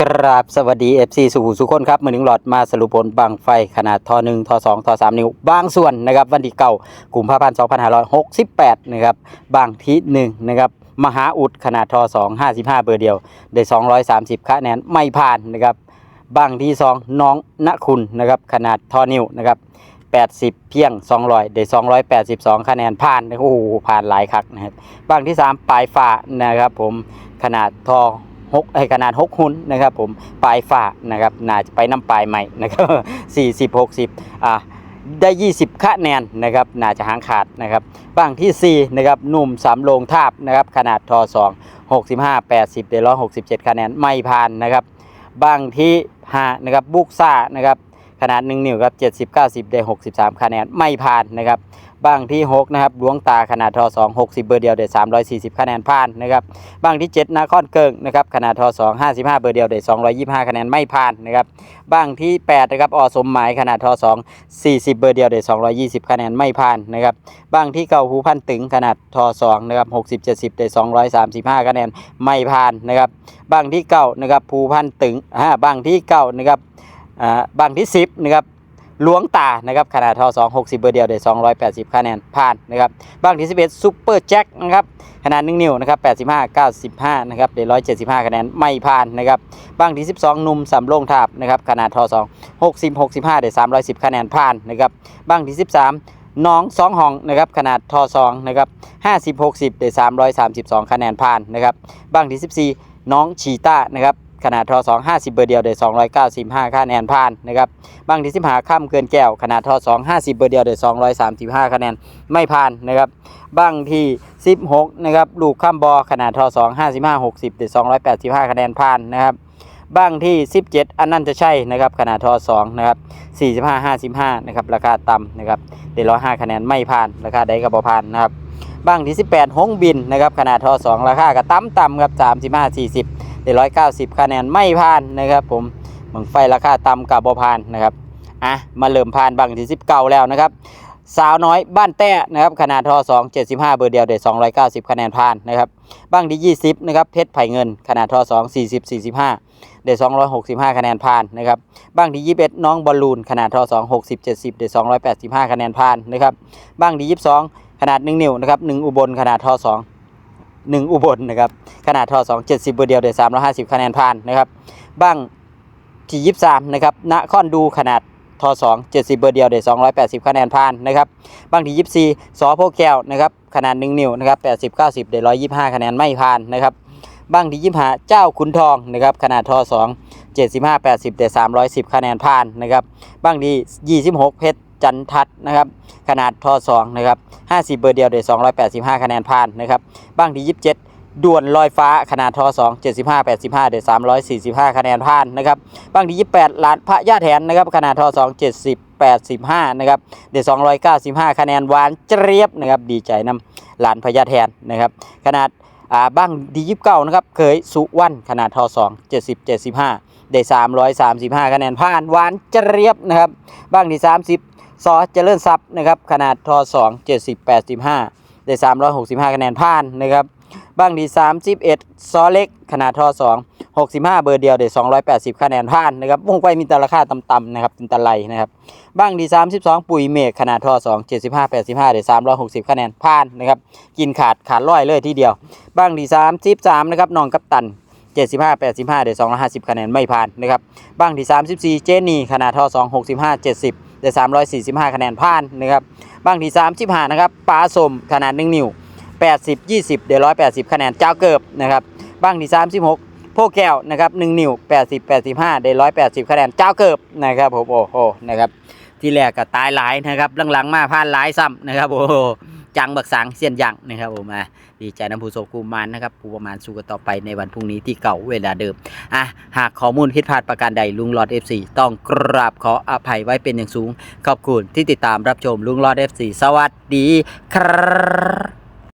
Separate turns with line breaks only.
กราบสวัสดี FC สุขุสุขคนครับมือหนึ่งหลอดมาสรุปผลบางไฟขนาดทอหนึ่งทอสองทอสามนิ้ว บางส่วนนะครับวันที่เก่ากลุ่มภาพันสองพันห้าร้อยหกสิบแปดนะครับบางที่หนึ่งนะครับมหาอุดขนาดทอสองห้าสิบห้าเบอร์เดียวได้สองร้อยสามสิบคะแนนไม่ผ่านนะครับบางที่สองน้องณคุณนะครับขนาดทอนิ้วนะครับแปดสิบเพียงสองร้อยได้สองร้อยแปดสิบสองคะแนนผ่านโอ้โหผ่านหลายคักนะครับบางที่สามปลายฝ่านะครับผมขนาดทอ หกไอขนาดหกหุ่นนะครับผมปลายฝ่านะครับน่าจะไปน้ำปลายใหม่นะครับสี่สิบหกสิบอ่าได้ยี่สิบคะแนนนะครับน่าจะหางขาดนะครับบ้างที่สี่นะครับหนุ่มสามโลงทาบนะครับขนาดทอสองหกสิบห้าแปดสิบได้ร้อยหกสิบเจ็ดคะแนนไม่ผ่านนะครับบ้างที่ห้านะครับบุกซ่านะครับขนาดหนึ่งนิ้วครับเจ็ดสิบเก้าสิบได้หกสิบสามคะแนนไม่ผ่านนะครับ บ้างที่หกนะครับหลวงตาขนาดทอสองหกสิบเบอร์เดียวได้สามร้อยสี่สิบคะแนนผ่านนะครับบางที่ 7นาคอนเกิงนะครับขนาดทอ2 55 เบอร์เดียวได้225 คะแนนไม่ผ่านนะครับบางที่8นะครับอสมหมายขนาดทอ2 40 เบอร์เดียวได้220 คะแนนไม่ผ่านนะครับบางที่เก่าหูพันตึงขนาดทอ2นะครับ60 70ได้235 คะแนนไม่ผ่านนะครับบางที่เก่านะครับภูพันตึงอ่าบางที่เก่านะครับอ่าบางที่ 10นะครับ หลวงตานะครับขนาดทอ2 60 เบอร์เดียวได้ 280คะแนนผ่านนะครับบางที่ 11ซุปเปอร์แจ็คนะครับขนาด 1 นิ้วนะครับ85 95นะครับได้ 175คะแนนไม่ผ่านนะครับบางที่ 12 นุ่มสำโรงทาบนะครับขนาดทอ2 60 65 ได้ 310คะแนนผ่านนะครับบางที่ 13น้องสองห้องนะครับขนาดทอ2นะครับ50 60ได้332 คะแนนผ่านนะครับบางที่ 14 น้องชีต้านะครับ ขนาดทอ2 50 เบอร์เดียวได้295คะแนนผ่านนะครับบางที่15ข้ามเกินแก้วขนาดทอ2 50 เบอร์เดียวได้235คะแนนไม่ผ่านนะครับบางที่ 16นะครับลูกข้ามบอขนาดทอ2 55 60เด็ด285คะแนนผ่านนะครับบ้างที่ 17 อันนั้นจะใช่นะครับขนาดทอ2นะครับ45 55นะครับราคาต่ำนะครับเด็ด105คะแนนไม่ผ่านราคาใดก็บ่ผ่านนะครับบ้างที่ 18หงบินนะครับขนาดทอ2ราคาก็ต่ำต่ำครับ35 40 เด็ด190คะแนนไม่ผ่านนะครับ ผมบังไฟราคาต่ำกับบ่ผ่านนะครับอะมาเริ่มผ่านบ้างที่19แล้วนะครับสาวน้อยบ้านแต้นะครับขนาดทอ2 75 เบอร์เดียวเด็ด290 คะแนนผ่านนะครับบ้างที่ 20นะครับเพชรไผ่เงินขนาดทอ2 40 45 เด็ด265 คะแนนผ่านนะครับบ้างที่ 21 น้องบอลลูนขนาดทอ2 60 70 เด็ด285 คะแนนผ่านนะครับบ้างที่ 22 ขนาด 1 นิ้วนะครับ1อุบลขนาดทอ2 1 อุบลนะครับขนาดทอ2 70เบอร์เดียวเด็ด350 คะแนนผ่านนะครับบ้างที่23นะครับนครดูขนาดทอ2 70 เบอร์เดียวเด็ด280 คะแนนผ่านนะครับบางที่24สอโพแก้วนะครับขนาด 1 นิ้วนะครับ80 90เด็ด125 คะแนนไม่ผ่านนะครับบางที่25เจ้าขุนทองนะครับขนาดทอ2 75 80เด็ด310 คะแนนผ่านนะครับบางที่26 เพชร จันทัดนะครับขนาดทอ2นะครับ50เบอร์เดียวเด็ด285คะแนนผ่านนะครับบางที่27ด่วนลอยฟ้าขนาดทอ2 75 85เด็ด345คะแนนผ่านนะครับบางที่28ล้านพระยาแถนนะครับขนาดทอ2 70 85 นะครับ เดี๋ยว295 คะแนนหวานเจรียบนะครับ ดีใจนำหลานพญาแทนนะครับ ขนาดอ่าบ้างดียิบเก้านะครับ เคยสุวรรณขนาดทอ2 70 75ได้335คะแนนผ่านหวานเจรียบนะครับ บ้างที่30 ซอเจริญทรัพย์นะครับ ขนาดทอ2 70 85ได้365คะแนนผ่านนะครับบ้างที่31ซอเล็ก ขนาดท่อ2 65เบอร์เดียวเดี๋ยว280คะแนนผ่านนะครับวงไปมีแต่ราคาต่ำๆนะครับเป็นตะไลนะครับบ้างที่32ปุ๋ยเมฆขนาดท่อ2 75 85เดี๋ยว360คะแนนผ่านนะครับกินขาดขาดร้อยเลยทีเดียว บ้างที่33นะครับน้องกัปตัน75 85 เดี๋ยว250 คะแนนไม่ผ่านนะครับบ้างที่ 34 เจนี่ ขนาดท่อ2 65 70 เดี๋ยว345 คะแนนผ่านนะครับบางที่35นะครับปลาสมขนาด1นิ้ว80 20 เดี๋ยว180 คะแนนเจ้าเกิบนะครับบางที่36โพแก้วนะครับ1นิ้ว80 85 เดี๋ยว180 คะแนนเจ้าเกิบนะครับผมโอ้โหนะครับที่แรกก็ตายหลายนะครับหลังๆมาผ่านหลายซ้ำนะครับโอ้โห จังบักสังเสียนยังนะครับผมอะดีใจน้ำผู้โชคกูมานนะครับผู้ประมาณสู้กันต่อไปในวันพรุ่งนี้ที่เก่าเวลาเดิมอะหากข้อมูลผิดพลาดประการใดลุงหลอด FC ต้องกราบขออภัยไว้เป็นอย่างสูง ขอบคุณที่ติดตามรับชมลุงหลอด FC สวัสดีครับ